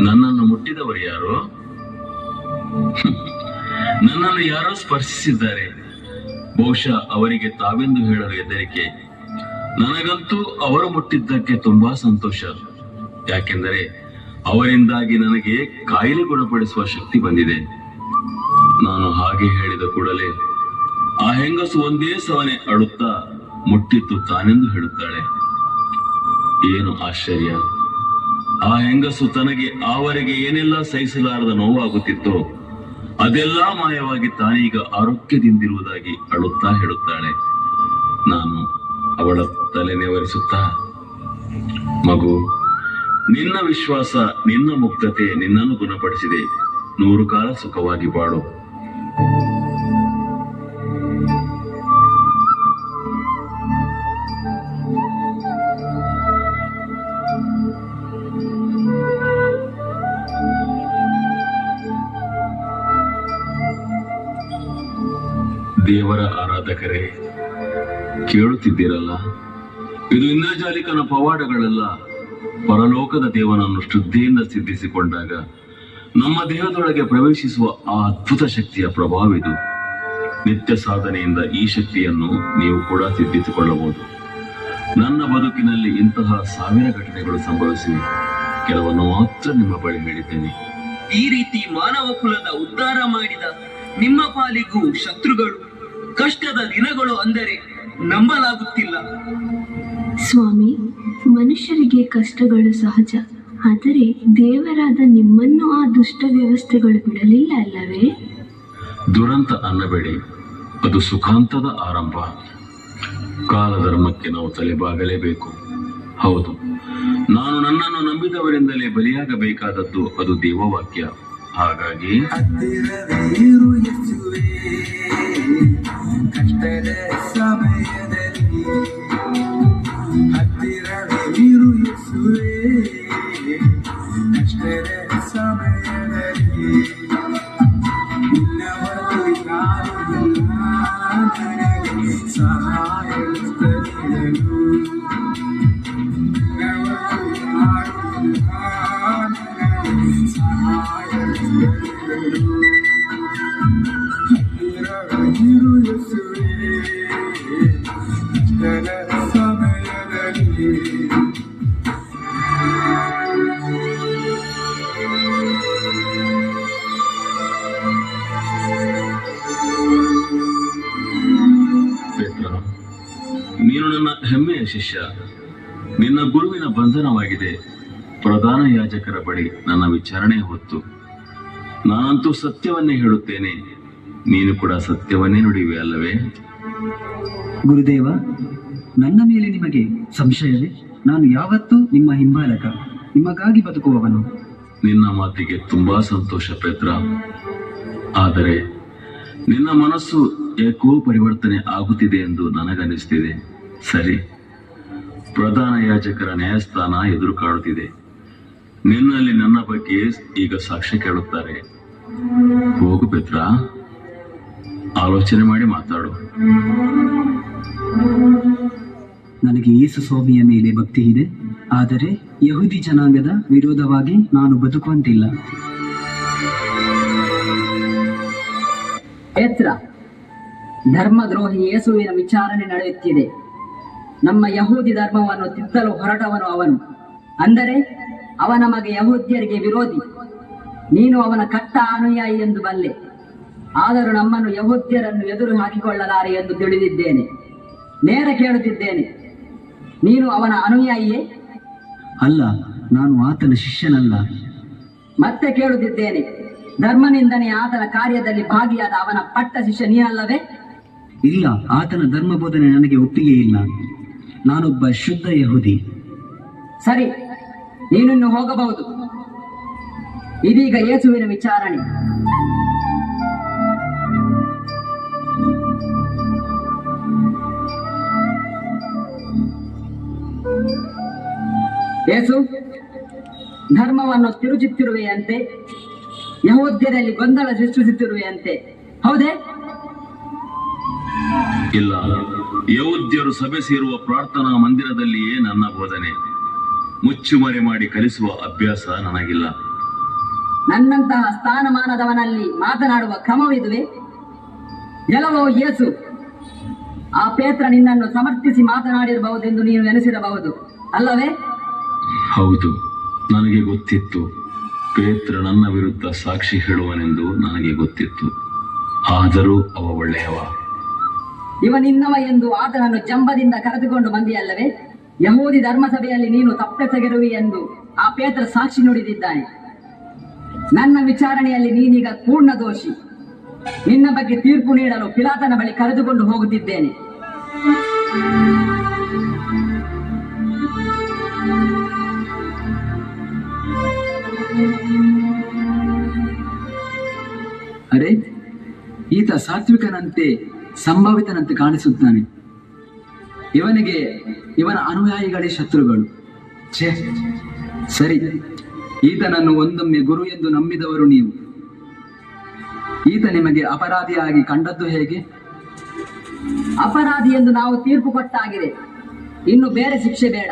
ನನ್ನನ್ನು ಮುಟ್ಟಿದವರು ಯಾರು? ನನ್ನನ್ನು ಯಾರೋ ಸ್ಪರ್ಶಿಸಿದ್ದಾರೆ. ಬಹುಶಃ ಅವರಿಗೆ ತಾವೆಂದು ಹೇಳಲು ಹೆದರಿಕೆ. ನನಗಂತೂ ಅವರು ಮುಟ್ಟಿದ್ದಕ್ಕೆ ತುಂಬಾ ಸಂತೋಷ. ಯಾಕೆಂದರೆ ಅವರಿಂದಾಗಿ ನನಗೆ ಕಾಯಿಲೆ ಗುಣಪಡಿಸುವ ಶಕ್ತಿ ಬಂದಿದೆ. ನಾನು ಹಾಗೆ ಹೇಳಿದ ಕೂಡಲೇ ಆ ಹೆಂಗಸು ಒಂದೇ ಸವನೆ ಅಳುತ್ತಾ ಮುಟ್ಟಿದ್ದು ತಾನೆಂದು ಹೇಳುತ್ತಾಳೆ. ಏನು ಆಶ್ಚರ್ಯ. ಆ ಹೆಂಗಸು ತನಗೆ ಆವರೆಗೆ ಏನೆಲ್ಲ ಸಹಿಸಲಾರದ ನೋವಾಗುತ್ತಿತ್ತೋ ಅದೆಲ್ಲ ಮಾಯವಾಗಿ ತಾನೀಗ ಆರೋಗ್ಯದಿಂದಿರುವುದಾಗಿ ಅಳುತ್ತಾ ಹೇಳುತ್ತಾಳೆ. ನಾನು ಅವಳ ತಲೆ ನೆವರಿಸುತ್ತಾ, ಮಗು, ನಿನ್ನ ವಿಶ್ವಾಸ, ನಿನ್ನ ಮುಕ್ತತೆ ನಿನ್ನನ್ನು ಗುಣಪಡಿಸಿದೆ. ನೂರು ಕಾಲ ಸುಖವಾಗಿ ಬಾಳು. ದೇವರ ಆರಾಧಕರೇ, ಕೇಳುತ್ತಿದ್ದೀರಲ್ಲ? ಇದು ಇಂದ್ರಜಾಲಿಕನ ಪವಾಡಗಳೆಲ್ಲ ಪರಲೋಕದ ದೇವನನ್ನು ಶ್ರದ್ಧೆಯಿಂದ ಸಿದ್ಧಿಸಿಕೊಂಡಾಗ ನಮ್ಮ ದೇಹದೊಳಗೆ ಪ್ರವೇಶಿಸುವ ಆ ಅದ್ಭುತ ಶಕ್ತಿಯ ಪ್ರಭಾವಿದು ನಿತ್ಯ ಸಾಧನೆಯಿಂದ ಈ ಶಕ್ತಿಯನ್ನು ನೀವು ಕೂಡ ಸಿದ್ಧಿಸಿಕೊಳ್ಳಬಹುದು. ನನ್ನ ಬದುಕಿನಲ್ಲಿ ಇಂತಹ ಸಾವಿರ ಘಟನೆಗಳು ಸಂಭವಿಸಿವೆ. ಕೆಲವನ್ನು ಮಾತ್ರ ನಿಮ್ಮ ಬಳಿ ಹೇಳಿದ್ದೇನೆ. ಈ ರೀತಿ ಮಾನವ ಕುಲದ ಉದ್ಧಾರ ಮಾಡಿದ ನಿಮ್ಮ ಪಾಲಿಗೂ ಶತ್ರುಗಳು ಕಷ್ಟದ ದಿನಗಳು ಅಂದರೆ ನಂಬಲಾಗುತ್ತಿಲ್ಲ. ಸ್ವಾಮಿ ಮನುಷ್ಯರಿಗೆ ಕಷ್ಟಗಳು ಸಹಜ ಆದರೆ ದೇವರಾದ ನಿಮ್ಮನ್ನು ಆ ದುಷ್ಟ ವ್ಯವಸ್ಥೆಗಳು ಬಿಡಲಿಲ್ಲ ಅಲ್ಲವೇ? ದುರಂತ ಅನ್ನಬೇಡಿ ಅದು ಸುಖಾಂತದ ಆರಂಭ. ಕಾಲಧರ್ಮಕ್ಕೆ ನಾವು ತಲೆಬಾಗಲೇಬೇಕು. ಹೌದು ನಾನು ನನ್ನನ್ನು ನಂಬಿದವರಿಂದಲೇ ಬಲಿಯಾಗಬೇಕಾದದ್ದು ಅದು ದೇವವಾಕ್ಯ. ಹಾಗಾಗಿ ಕಷ್ಟದ ಸಮಯದಲ್ಲಿ ಸಮಯದಲ್ಲಿ ನೀನು ನನ್ನ ಹೆಮ್ಮೆಯ ಶಿಷ್ಯ. ನಿನ್ನ ಗುರುವಿನ ಬಂಧನವಾಗಿದೆ. ಪ್ರಧಾನ ಯಾಜಕರ ಬಳಿ ನನ್ನ ವಿಚಾರಣೆ ಹೊತ್ತು. ನಾನಂತೂ ಸತ್ಯವನ್ನೇ ಹೇಳುತ್ತೇನೆ. ನೀನು ಕೂಡ ಸತ್ಯವನ್ನೇ ನುಡಿವೆ ಅಲ್ಲವೇ? ಗುರುದೇವ ನನ್ನ ಮೇಲೆ ನಿಮಗೆ ಸಂಶಯವೇ? ನಾನು ಯಾವತ್ತೂ ನಿಮ್ಮ ಹಿಂಬಾಲಕ. ನಿಮಗಾಗಿ ಬದುಕುವವನು. ನಿನ್ನ ಮಾತಿಗೆ ತುಂಬಾ ಸಂತೋಷ, ಪೇತ್ರ. ಆದರೆ ನಿನ್ನ ಮನಸ್ಸು ಏಕೋ ಪರಿವರ್ತನೆ ಆಗುತ್ತಿದೆ ಎಂದು ನನಗನ್ನಿಸ್ತಿದೆ. ಸರಿ. ಪ್ರಧಾನ ಯಾಜಕರ ನ್ಯಾಯಸ್ಥಾನ ಎದುರು ಕಾಡುತ್ತಿದೆ. ನಿನ್ನಲ್ಲಿ ನನ್ನ ಬಗ್ಗೆ ಈಗ ಸಾಕ್ಷ್ಯ ಕೇಳುತ್ತಾರೆ. ಹೋಗು, ಪೇತ್ರ. ಆಲೋಚನೆ ಮಾಡಿ ಮಾತಾಡು. ನನಗೆ ಯೇಸು ಸ್ವಾಮಿಯ ಮೇಲೆ ಭಕ್ತಿ ಇದೆ. ಆದರೆ ಯಹೂದಿ ಜನಾಂಗದ ವಿರೋಧವಾಗಿ ನಾನು ಬದುಕುವಂತಿಲ್ಲ. ಎತ್ರ ಧರ್ಮದ್ರೋಹಿ ಯೇಸುವಿನ ವಿಚಾರಣೆ ನಡೆಯುತ್ತಿದೆ. ನಮ್ಮ ಯಹೂದಿ ಧರ್ಮವನ್ನು ತಿದ್ದಲು ಹೊರಟವನು ಅವನು. ಅಂದರೆ ಅವ ನಮಗೆ ಯಹೂದ್ಯರಿಗೆ ವಿರೋಧಿ. ನೀನು ಅವನ ಕಟ್ಟ ಅನುಯಾಯಿ ಎಂದು ಬಲ್ಲೆ. ಆದರೂ ನಮ್ಮನ್ನು ಯಹೂದ್ಯರನ್ನು ಎದುರು ಹಾಕಿಕೊಳ್ಳಲಾರೆ ಎಂದು ತಿಳಿದಿದ್ದೇನೆ. ನೇರ ಕೇಳುತ್ತಿದ್ದೇನೆ. ನೀನು ಅವನ ಅನುಯಾಯಿಯೇ? ಅಲ್ಲ ನಾನು ಆತನ ಶಿಷ್ಯನಲ್ಲ. ಮತ್ತೆ ಕೇಳುತ್ತಿದ್ದೇನೆ ಧರ್ಮನಿಂದನೆ ಆತನ ಕಾರ್ಯದಲ್ಲಿ ಭಾಗಿಯಾದ ಅವನ ಪಟ್ಟ ಶಿಷ್ಯ ನೀನಲ್ಲವೇ? ಇಲ್ಲ ಆತನ ಧರ್ಮ ಬೋಧನೆ ನನಗೆ ಒಪ್ಪಿಗೆ ಇಲ್ಲ. ನಾನೊಬ್ಬ ಶುದ್ಧ ಯಹುದಿ. ಸರಿ ನೀನಿನ್ನು ಹೋಗಬಹುದು. ಇದೀಗ ಯೇಸುವಿನ ವಿಚಾರಣೆ. ಯೇಸು ಧರ್ಮವನ್ನು ತಿರುಚುತ್ತಿರುವೆಯಂತೆ ಯಹೋದ್ಯರಲ್ಲಿ ಗೊಂದಲ ಸೃಷ್ಟಿಸುತ್ತಿರುವೆಯಂತೆ. ಹೌದೇ? ಇಲ್ಲ. ಯೌದ್ಯರು ಸಭೆ ಸೇರುವ ಪ್ರಾರ್ಥನಾ ಮಂದಿರದಲ್ಲಿಯೇ ನನ್ನ ಬೋಧನೆ. ಮುಚ್ಚುಮರೆ ಮಾಡಿ ಕಲಿಸುವ ಅಭ್ಯಾಸ ನನಗಿಲ್ಲ. ನನ್ನಂತಹ ಸ್ಥಾನಮಾನದವನಲ್ಲಿ ಮಾತನಾಡುವ ಕ್ರಮವಿದುವೆ? ಎಲ್ಲವೋ ಯೇಸು ಆ ಪೇತ್ರ ನಿನ್ನನ್ನು ಸಮರ್ಥಿಸಿ ಮಾತನಾಡಿರಬಹುದೆಂದು ನೀನು ನೆನೆಸಿರಬಹುದು ಅಲ್ಲವೇ? ಹೌದು, ನನಗೆ ಗೊತ್ತಿತ್ತು. ಪೇತ್ರ ನನ್ನ ವಿರುದ್ಧ ಸಾಕ್ಷಿ ಹೇಳುವನೆಂದು ನನಗೆ ಗೊತ್ತಿತ್ತು. ಆದರೂ ಅವ ಒಳ್ಳೆಯವ. ಇವ ನಿನ್ನವ ಎಂದು ಆತನನ್ನು ಜಂಬದಿಂದ ಕರೆದುಕೊಂಡು ಬಂದಿಯಲ್ಲವೇ? ಯಹೂದಿ ಧರ್ಮಸಭೆಯಲ್ಲಿ ನೀನು ತಪ್ಪೆಸಗಿರುವಿ ಎಂದು ಆ ಪೇತ್ರ ಸಾಕ್ಷಿ ನುಡಿದಿದ್ದಾನೆ. ನನ್ನ ವಿಚಾರಣೆಯಲ್ಲಿ ನೀನೀಗ ಪೂರ್ಣ ದೋಷಿ. ನಿನ್ನ ಬಗ್ಗೆ ತೀರ್ಪು ನೀಡಲು ಪಿಲಾತನ ಬಳಿ ಕರೆದುಕೊಂಡು ಹೋಗುತ್ತಿದ್ದೇನೆ. ಅರೆ ಈತ ಸಾತ್ವಿಕನಂತೆ ಸಂಭಾವಿತನಂತೆ ಕಾಣಿಸುತ್ತಾನೆ. ಇವನಿಗೆ ಇವನ ಅನುಯಾಯಿಗಳೇ ಶತ್ರುಗಳು. ಛೇ ಸರಿ ಈತನನ್ನು ಒಂದೊಮ್ಮೆ ಗುರು ಎಂದು ನಂಬಿದವರು ನೀವು. ಈತ ನಿಮಗೆ ಅಪರಾಧಿಯಾಗಿ ಕಂಡದ್ದು ಹೇಗೆ? ಅಪರಾಧಿ ಎಂದು ನಾವು ತೀರ್ಪು ಕೊಟ್ಟಾಗಿದೆ. ಇನ್ನು ಬೇರೆ ಶಿಕ್ಷೆ ಬೇಡ.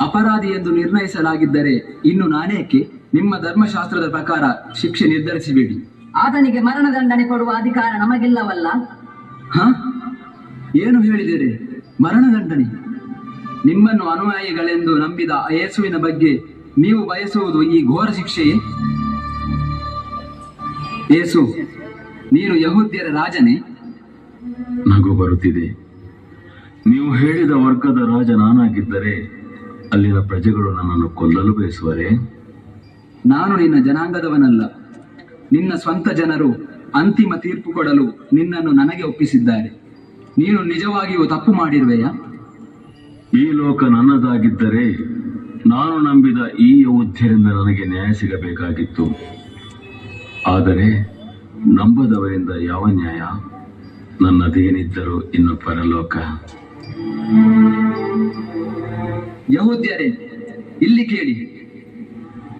ಅಪರಾಧಿ ಎಂದು ನಿರ್ಣಯಿಸಲಾಗಿದ್ದರೆ ಇನ್ನು ನಾನೇಕೆ? ನಿಮ್ಮ ಧರ್ಮಶಾಸ್ತ್ರದ ಪ್ರಕಾರ ಶಿಕ್ಷೆ ನಿರ್ಧರಿಸಬೇಡಿ. ಆತನಿಗೆ ಮರಣದಂಡನೆ ಕೊಡುವ ಅಧಿಕಾರ ನಮಗಿಲ್ಲವಲ್ಲ? ಹ? ಏನು ಹೇಳಿದಿರಿ ಮರಣದಂಡನೆ ನಿಮ್ಮನ್ನು ಅನುಯಾಯಿಗಳೆಂದು ನಂಬಿದ ಆ ಯೇಸುವಿನ ಬಗ್ಗೆ ನೀವು ಬಯಸುವುದು ಈ ಘೋರ ಶಿಕ್ಷೆಯೇ ಯೇಸು ನೀನು ಯಹೂದ್ಯರ ರಾಜನೇ? ನಗು ಬರುತ್ತಿದೆ. ನೀವು ಹೇಳಿದ ವರ್ಗದ ರಾಜ ನಾನಾಗಿದ್ದರೆ ಅಲ್ಲಿನ ಪ್ರಜೆಗಳು ನನ್ನನ್ನು ಕೊಲ್ಲಲು ಬಯಸುವರೇ? ನಾನು ನಿನ್ನ ಜನಾಂಗದವನಲ್ಲ. ನಿನ್ನ ಸ್ವಂತ ಜನರು ಅಂತಿಮ ತೀರ್ಪು ಕೊಡಲು ನಿನ್ನನ್ನು ನನಗೆ ಒಪ್ಪಿಸಿದ್ದಾರೆ. ನೀನು ನಿಜವಾಗಿಯೂ ತಪ್ಪು ಮಾಡಿರುವೆಯಾ? ಈ ಲೋಕ ನನ್ನದಾಗಿದ್ದರೆ ನಾನು ನಂಬಿದ ಈ ಯೌದ್ಯರಿಂದ ನನಗೆ ನ್ಯಾಯ ಸಿಗಬೇಕಾಗಿತ್ತು. ಆದರೆ ನಂಬದವರಿಂದ ಯಾವ ನ್ಯಾಯ? ನನ್ನದೇನಿದ್ದರೂ ಇನ್ನು ಪರಲೋಕ. ಯಹೂದ್ಯರೇ ಇಲ್ಲಿ ಕೇಳಿ.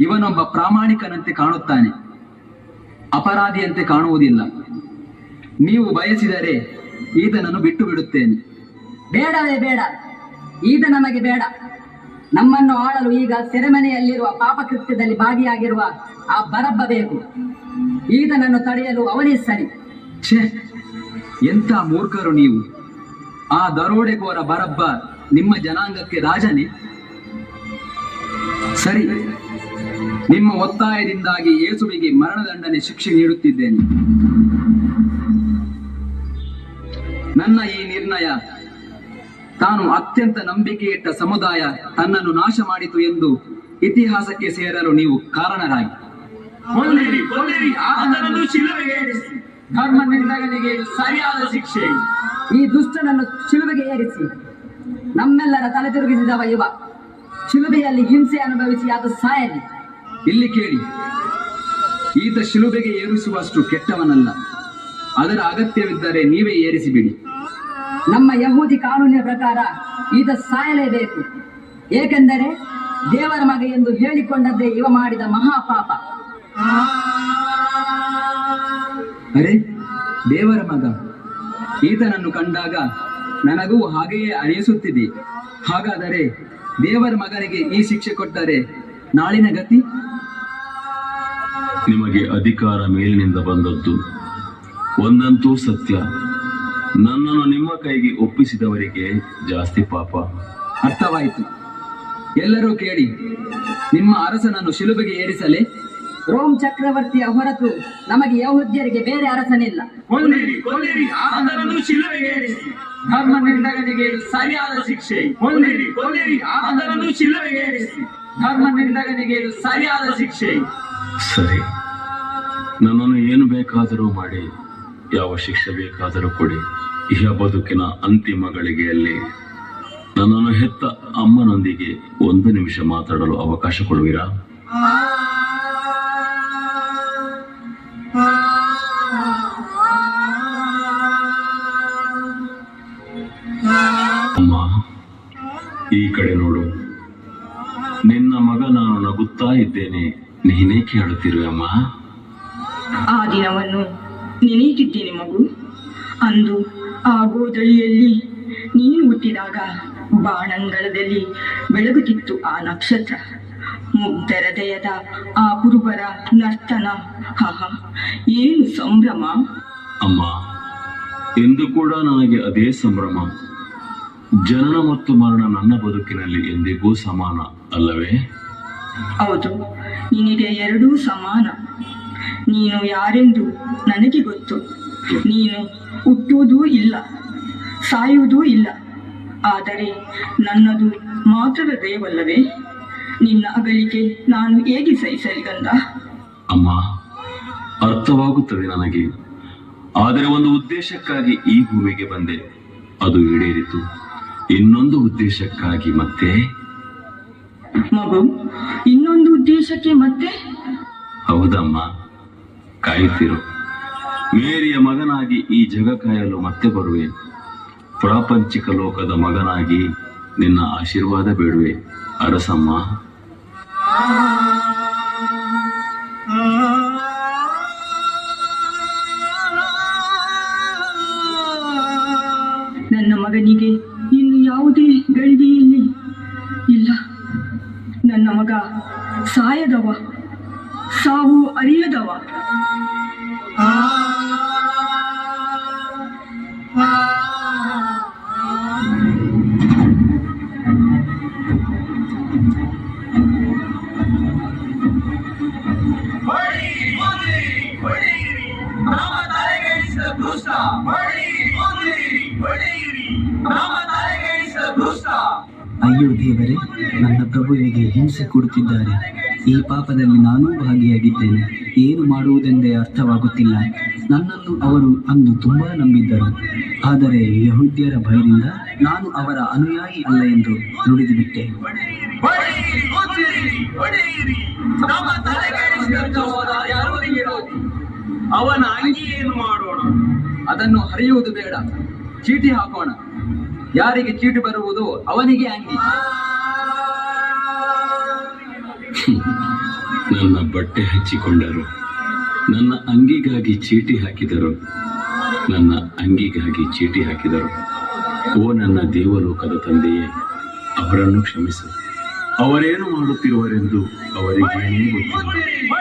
ಇವನೊಬ್ಬ ಪ್ರಾಮಾಣಿಕನಂತೆ ಕಾಣುತ್ತಾನೆ. ಅಪರಾಧಿಯಂತೆ ಕಾಣುವುದಿಲ್ಲ. ನೀವು ಬಯಸಿದರೆ ಈತನನ್ನು ಬಿಟ್ಟು ಬಿಡುತ್ತೇನೆ ಬೇಡವೇ ಬೇಡ. ಈತ ನಮಗೆ ಬೇಡ. ನಮ್ಮನ್ನು ಆಳಲು ಈಗ ಸೆರೆಮನೆಯಲ್ಲಿರುವ ಪಾಪಕೃತ್ಯದಲ್ಲಿ ಭಾಗಿಯಾಗಿರುವ ಆ ಬರಬ್ಬ ಬೇಕು. ಈತನನ್ನು ತಡೆಯಲು ಅವನೇ ಸರಿ. ಛೇ, ಎಂಥ ಮೂರ್ಖರು ನೀವು. ಆ ದರೋಡೆಗೋರ ಬರಬ್ಬ ನಿಮ್ಮ ಜನಾಂಗಕ್ಕೆ ರಾಜನೇ. ಸರಿ. ನಿಮ್ಮ ಒತ್ತಾಯದಿಂದಾಗಿ ಯೇಸುವಿಗೆ ಮರಣದಂಡನೆ ಶಿಕ್ಷೆ ನೀಡುತ್ತಿದ್ದೇನೆ. ನನ್ನ ಈ ನಿರ್ಣಯ ತಾನು ಅತ್ಯಂತ ನಂಬಿಕೆಯಿಟ್ಟ ಸಮುದಾಯ ತನ್ನನ್ನು ನಾಶ ಮಾಡಿತು ಎಂದು ಇತಿಹಾಸಕ್ಕೆ ಸೇರಲು ನೀವು ಕಾರಣರಾಗಿ. ಧರ್ಮ ನಿರ್ಣಯನಿಗೆ ಸರಿಯಾದ ಶಿಕ್ಷೆ. ಈ ದುಷ್ಟನನ್ನು ಶಿಲುಬೆಗೆ ಏರಿಸಿ. ನಮ್ಮೆಲ್ಲರ ತಲೆ ತಿರುಗಿಸಿದವ ಇವ ಶಿಲುಬೆಯಲ್ಲಿ ಹಿಂಸೆ ಅನುಭವಿಸಿ ಅದು ಸಾಯಲಿ. ಇಲ್ಲಿ ಕೇಳಿ. ಈತ ಶಿಲುಬೆಗೆ ಏರಿಸುವಷ್ಟು ಕೆಟ್ಟವನಲ್ಲ. ಅದರ ಅಗತ್ಯವಿದ್ದರೆ ನೀವೇ ಏರಿಸಿಬಿಡಿ. ನಮ್ಮ ಯಹೂದಿ ಕಾನೂನಿನ ಪ್ರಕಾರ ಈತ ಸಾಯಲೇಬೇಕು. ಏಕೆಂದರೆ ದೇವರ ಮಗ ಎಂದು ಹೇಳಿಕೊಂಡದ್ದೇ ಇವ ಮಾಡಿದ ಮಹಾಪಾಪ. ಅರೆ ದೇವರ ಮಗ ಈತನನ್ನು ಕಂಡಾಗ ನನಗೂ ಹಾಗೆಯೇ ಅನಿಸುತ್ತಿದೆ. ಹಾಗಾದರೆ ದೇವರ ಮಗನಿಗೆ ಈ ಶಿಕ್ಷೆ ಕೊಟ್ಟರೆ ನಾಳಿನ ಗತಿ? ನಿಮಗೆ ಅಧಿಕಾರ ಮೇಲಿನಿಂದ ಬಂದದ್ದು. ಒಂದಂತೂ ಸತ್ಯ. ನನ್ನನ್ನು ನಿಮ್ಮ ಕೈಗೆ ಒಪ್ಪಿಸಿದವರಿಗೆ ಜಾಸ್ತಿ ಪಾಪ. ಅರ್ಥವಾಯಿತು. ಎಲ್ಲರೂ ಕೇಳಿ ನಿಮ್ಮ ಅರಸನನ್ನು ಶಿಲುಬೆಗೆ ಏರಿಸಲೇ? ರೋಮ್ ಚಕ್ರವರ್ತಿಯ ಹೊರತು ನಮಗೆ ಯಹೂದ್ಯರಿಗೆ ಬೇರೆ ಅರಸನಿಲ್ಲ. ಧರ್ಮ ನಿರ್ಧಗನಿಗೆ ಸರಿಯಾದ ಶಿಕ್ಷೆ. ಧರ್ಮ ನಿರ್ಧಗನಿಗೆ ಸರಿಯಾದ ಶಿಕ್ಷೆ. ಸರಿ. ನನ್ನನ್ನು ಏನು ಬೇಕಾದರೂ ಮಾಡಿ, ಯಾವ ಶಿಕ್ಷೆ ಬೇಕಾದರೂ ಕೊಡಿ. ಇಹ ಬದುಕಿನ ಅಂತಿಮ ಗಳಿಗೆಯಲ್ಲಿ ನನ್ನನ್ನು ಹೆತ್ತ ಅಮ್ಮನೊಂದಿಗೆ ಒಂದು ನಿಮಿಷ ಮಾತಾಡಲು ಅವಕಾಶ ಕೊಡುವಿರಾ? ಅಮ್ಮ, ಈ ಕಡೆ ನೋಡು. ನಿನ್ನ ಮಗ ನಾನು ನಗುತ್ತಾ ಇದ್ದೇನೆ. ನೀನೇ ಕೇಳುತ್ತಿರುವೆ ಅಮ್ಮ? ಆ ದಿನವನ್ನು ನೆನೆಯುತ್ತಿದ್ದೇನೆ ಮಗು. ಅಂದು ಆ ಗೋದಳಿಯಲ್ಲಿ ನೀನು ಹುಟ್ಟಿದಾಗ ಬಾಣಂಗಳದಲ್ಲಿ ಬೆಳಗುತ್ತಿತ್ತು ಆ ನಕ್ಷತ್ರ. ಮುಗ್ಧರದಯದ ಆ ಕುರುಬರ ನರ್ತನ. ಹಹ ಏನು ಸಂಭ್ರಮ? ಅಮ್ಮ ಎಂದು ಕೂಡ ನನಗೆ ಅದೇ ಸಂಭ್ರಮ. ಜನನ ಮತ್ತು ಮರಣ ನನ್ನ ಬದುಕಿನಲ್ಲಿ ಎಂದಿಗೂ ಸಮಾನ ಅಲ್ಲವೇ? ಹೌದು. ನಿನಗೆ ಎರಡೂ ಸಮಾನ. ನೀನು ಯಾರೆಂದು ನನಗೆ ಗೊತ್ತು. ನೀನು ಹುಟ್ಟುವುದೂ ಇಲ್ಲ ಸಾಯುವುದೂ ಇಲ್ಲ. ಆದರೆ ನನ್ನದು ಮಾತ್ರ ದಯವಲ್ಲವೇ? ನಿನ್ನ ಅಗಲಿಕೆ ನಾನು ಹೇಗೆ ಸಹಿಸಲಿ ಗಂಧ ಅಮ್ಮ ಅರ್ಥವಾಗುತ್ತದೆ ನನಗೆ. ಆದರೆ ಒಂದು ಉದ್ದೇಶಕ್ಕಾಗಿ ಈ ಭೂಮಿಗೆ ಬಂದೆ. ಅದು ಈಡೇರಿತು. ಇನ್ನೊಂದು ಉದ್ದೇಶಕ್ಕಾಗಿ ಮತ್ತೆ? ಮಗು ಇನ್ನೊಂದು ಉದ್ದೇಶಕ್ಕೆ ಮತ್ತೆ? ಹೌದಮ್ಮ ಕಾಯುತ್ತಿರು. ಮೇರಿಯ ಮಗನಾಗಿ ಈ ಜಗ ಕಾಯಲು ಮತ್ತೆ ಬರುವೆ. ಪ್ರಾಪಂಚಿಕ ಲೋಕದ ಮಗನಾಗಿ ನಿನ್ನ ಆಶೀರ್ವಾದ ಬೇಡುವೆ. ಅರಸಮ್ಮ. ನನ್ನ ಮಗನಿಗೆ ಇನ್ನು ಯಾವುದೇ ಗಳಿಗೆಯಲ್ಲಿ. ಇಲ್ಲ ನನ್ನ ಮಗ ಸಾಯದವ ಸಾವು ಅರಿಯದವ ಅಯ್ಯೋ ದೇವರೇ ನನ್ನ ಪ್ರಭುವಿಗೆ ಹಿಂಸೆ ಕೊಡುತ್ತಿದ್ದಾರೆ ಈ ಪಾಪದಲ್ಲಿ ನಾನೂ ಭಾಗಿಯಾಗಿದ್ದೇನೆ. ಏನು ಮಾಡುವುದೆಂದೇ ಅರ್ಥವಾಗುತ್ತಿಲ್ಲ. ನನ್ನನ್ನು ಅವರು ಅಂದು ತುಂಬಾ ನಂಬಿದ್ದರು. ಆದರೆ ಯಹೂದ್ಯರ ಭಯದಿಂದ ನಾನು ಅವರ ಅನುಯಾಯಿ ಅಲ್ಲ ಎಂದು ನುಡಿದುಬಿಟ್ಟೆ. ಅವನ ಅಂಗಿ ಏನು ಮಾಡೋಣ. ಅದನ್ನು ಹರಿಯುವುದು ಬೇಡ. ಚೀಟಿ ಹಾಕೋಣ. ಯಾರಿಗೆ ಚೀಟಿ ಬರುವುದು ಅವನಿಗೆ ಅಂಗಿ. ನನ್ನ ಬಟ್ಟೆ ಹಚ್ಚಿಕೊಂಡರು. ನನ್ನ ಅಂಗಿಗಾಗಿ ಚೀಟಿ ಹಾಕಿದರು. ನನ್ನ ಅಂಗಿಗಾಗಿ ಚೀಟಿ ಹಾಕಿದರು. ಓ ನನ್ನ ದೇವಲೋಕದ ತಂದೆಯೇ, ಅವರನ್ನು ಕ್ಷಮಿಸು. ಅವರೇನು ಮಾಡುತ್ತಿರುವರೆಂದು ಅವರಿಗೇನೇ ಗೊತ್ತಿಲ್ಲ.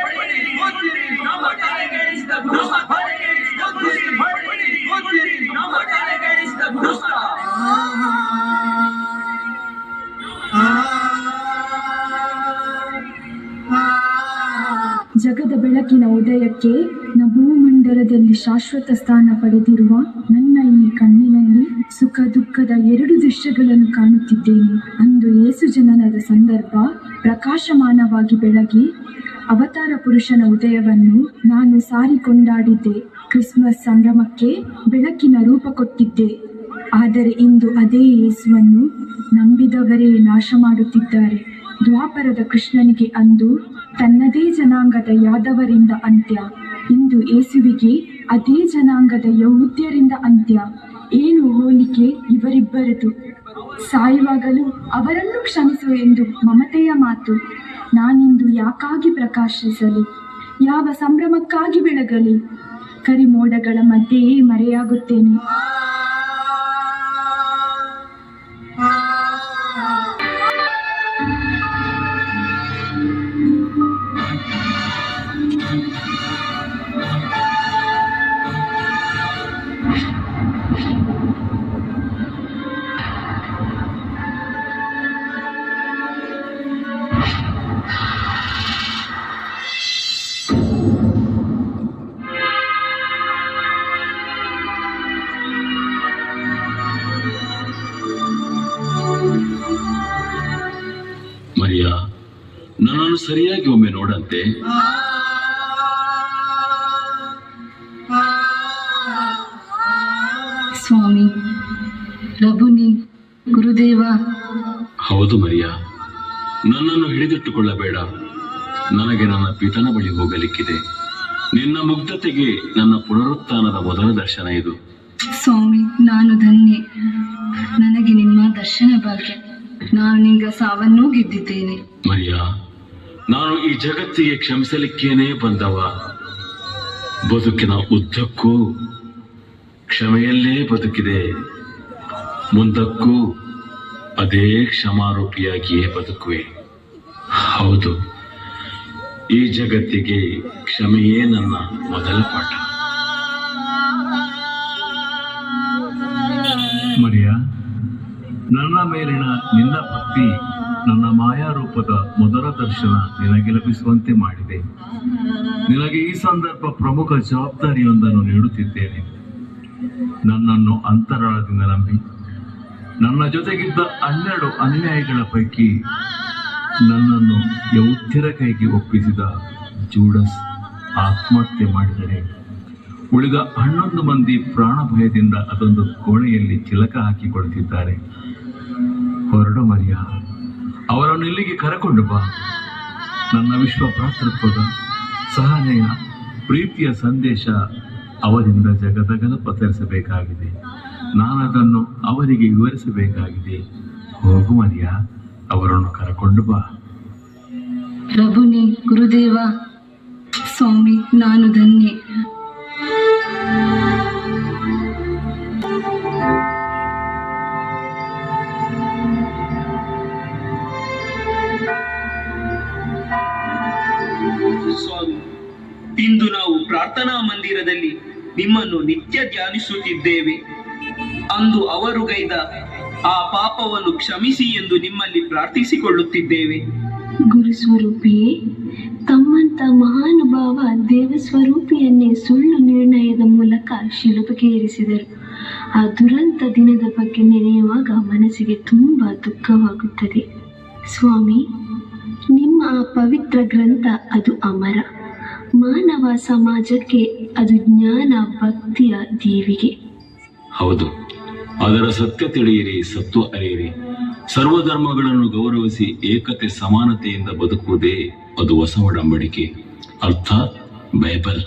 ಬೆಳಕಿನ ಉದಯಕ್ಕೆ ಭೂಮಂಡಲದಲ್ಲಿ ಶಾಶ್ವತ ಸ್ಥಾನ ಪಡೆದಿರುವ ನನ್ನ ಈ ಕಣ್ಣಿನಲ್ಲಿ ಸುಖ ದುಃಖದ ಎರಡು ದೃಶ್ಯಗಳನ್ನು ಕಾಣುತ್ತಿದ್ದೇನೆ. ಅಂದು ಏಸು ಜನನದ ಸಂದರ್ಭ ಪ್ರಕಾಶಮಾನವಾಗಿ ಬೆಳಗಿ ಅವತಾರ ಪುರುಷನ ಉದಯವನ್ನು ನಾನು ಸಾರಿ ಕೊಂಡಾಡಿದ್ದೆ ಕ್ರಿಸ್ಮಸ್ ಸಂಭ್ರಮಕ್ಕೆ ಬೆಳಕಿನ ರೂಪ ಕೊಟ್ಟಿದ್ದೆ. ಆದರೆ ಇಂದು ಅದೇ ಯೇಸುವನ್ನು ನಂಬಿದವರೇ ನಾಶ ಮಾಡುತ್ತಿದ್ದಾರೆ ದ್ವಾಪರದ ಕೃಷ್ಣನಿಗೆ ಅಂದು ತನ್ನದೇ ಜನಾಂಗದ ಯಾದವರಿಂದ ಅಂತ್ಯ. ಇಂದು ಏಸುವಿಗೆ ಅದೇ ಜನಾಂಗದ ಯೌದ್ಯರಿಂದ ಅಂತ್ಯ. ಏನು ಹೋಲಿಕೆ ಇವರಿಬ್ಬರದು? ಸಾಯುವಾಗಲೂ ಅವರನ್ನು ಕ್ಷಮಿಸು ಎಂದು ಮಮತೆಯ ಮಾತು. ನಾನಿಂದು ಯಾಕಾಗಿ ಪ್ರಕಾಶಿಸಲಿ? ಯಾವ ಸಂಭ್ರಮಕ್ಕಾಗಿ ಬೆಳಗಲಿ? ಕರಿಮೋಡಗಳ ಮಧ್ಯೆಯೇ ಮರೆಯಾಗುತ್ತೇನೆ. ಸರಿಯಾಗಿ ಒಮ್ಮೆ ನೋಡಂತೆ. ಸ್ವಾಮಿ ರಘುನಿ ಗುರುದೇವ. ಹೌದು ಮರಿಯಾ ನನ್ನನ್ನು ಹಿಡಿದಿಟ್ಟುಕೊಳ್ಳಬೇಡ. ನನಗೆ ನನ್ನ ಪಿತನ ಬಳಿ ಹೋಗಲಿಕ್ಕಿದೆ. ನಿನ್ನ ಮುಗ್ಧತೆಗೆ ನನ್ನ ಪುನರುತ್ಥಾನದ ಮೊದಲ ದರ್ಶನ ಇದು. ಸ್ವಾಮಿ ನಾನು ಧನ್ಯೆ. ನನಗೆ ನಿಮ್ಮ ದರ್ಶನ ಭಾಗ್ಯ. ನಾನು ನಿಂಗ ಸಾವನ್ನೂ ಗೆದ್ದಿದ್ದೇನೆ. ಮರಿಯಾ ನಾನು ಈ ಜಗತ್ತಿಗೆ ಕ್ಷಮಿಸಲಿಕ್ಕೇನೆ ಬಂದವ. ಬದುಕಿನ ಉದ್ದಕ್ಕೂ ಕ್ಷಮೆಯಲ್ಲೇ ಬದುಕಿದೆ. ಮುಂದಕ್ಕೂ ಅದೇ ಕ್ಷಮಾರೂಪಿಯಾಗಿಯೇ ಬದುಕುವೆ. ಹೌದು, ಈ ಜಗತ್ತಿಗೆ ಕ್ಷಮೆಯೇ ನನ್ನ ಮೊದಲ ಪಾಠ. ಮರಿಯ, ನನ್ನ ಮೇಲಿನ ನಿನ್ನ ಭಕ್ತಿ ನನ್ನ ಮಾಯಾರೂಪದ ಮೊದಲ ದರ್ಶನ ನಿನಗೆ ಲಭಿಸುವಂತೆ ಮಾಡಿದೆ. ನಿನಗೆ ಈ ಸಂದರ್ಭ ಪ್ರಮುಖ ಜವಾಬ್ದಾರಿಯೊಂದನ್ನು ನೀಡುತ್ತಿದ್ದೇನೆ. ನನ್ನನ್ನು ಅಂತರಾಳದಿಂದ ನಂಬಿ, ನನ್ನ ಜೊತೆಗಿದ್ದ ಹನ್ನೆರಡು ಅನ್ಯಾಯಗಳ ಪೈಕಿ ನನ್ನನ್ನು ಯೌತ್ತಿರ ಕೈಗೆ ಒಪ್ಪಿಸಿದ ಜೂಡಸ್ ಆತ್ಮಹತ್ಯೆ ಮಾಡಿದರೆ, ಉಳಿದ ಹನ್ನೊಂದು ಮಂದಿ ಪ್ರಾಣ ಭಯದಿಂದ ಅದೊಂದು ಕೋಣೆಯಲ್ಲಿ ಚಿಲಕ ಹಾಕಿಕೊಳ್ಳುತ್ತಿದ್ದಾರೆ. ಹೊರಡು ಮರಿಯ ಅವರನ್ನು ಇಲ್ಲಿಗೆ ಕರೆಕೊಂಡು ಬಾ. ನನ್ನ ವಿಶ್ವ ಭ್ರಾತೃತ್ವದ ಸಹನೆಯ ಪ್ರೀತಿಯ ಸಂದೇಶ ಅವರಿಂದ ಜಗದಗಲ ಪಸರಿಸಬೇಕಾಗಿದೆ ನಾನದನ್ನು ಅವರಿಗೆ ವಿವರಿಸಬೇಕಾಗಿದೆ. ಹೋಗು ಮರಿಯ, ಅವರನ್ನು ಕರಕೊಂಡು ಬಾ. ಪ್ರಭುನೇ, ಗುರುದೇವ, ಸ್ವಾಮಿ, ನಾನು ಧನ್ಯೆ. ಪ್ರಾರ್ಥನಾ ಮಂದಿರದಲ್ಲಿ ನಿಮ್ಮನ್ನು ನಿತ್ಯ ಧ್ಯಾನಿಸುತ್ತಿದ್ದೇವೆ. ಅಂದು ಅವರು ಗೈದ, ಆ ಪಾಪವನ್ನು ಕ್ಷಮಿಸಿ ಎಂದು ನಿಮ್ಮಲ್ಲಿ ಪ್ರಾರ್ಥಿಸಿಕೊಳ್ಳುತ್ತಿದ್ದೇವೆ. ಗುರುಸ್ವರೂಪಿಯೇ ತಮ್ಮಂತ ಮಹಾನುಭಾವ ದೇವಸ್ವರೂಪಿಯನ್ನೇ ಸುಳ್ಳು ನಿರ್ಣಯದ ಮೂಲಕ ಶಿಲುಬೆಗೆ ಏರಿಸಿದರು ಆ ದುರಂತ ದಿನದ ಬಗ್ಗೆ ನೆನೆಯುವಾಗ ಮನಸ್ಸಿಗೆ ತುಂಬ ದುಃಖವಾಗುತ್ತದೆ. ಸ್ವಾಮಿ, ನಿಮ್ಮ ಆ ಪವಿತ್ರ ಗ್ರಂಥ ಅದು ಅಮರ. ಮಾನವ ಸಮಾಜಕ್ಕೆ ಅದು ಜ್ಞಾನ ಭಕ್ತಿಯ ದೇವಿಗೆ. ಹೌದು. ಅದರ ಸತ್ಯ ತಿಳಿಯಿರಿ ಸತ್ವ ಅರಿಯಿರಿ. ಸರ್ವಧರ್ಮಗಳನ್ನು ಗೌರವಿಸಿ ಏಕತೆ ಸಮಾನತೆಯಿಂದ ಬದುಕುವುದೇ ಅದು ಹೊಸ ಒಡಂಬಡಿಕೆ. ಅರ್ಥ? ಬೈಬಲ್.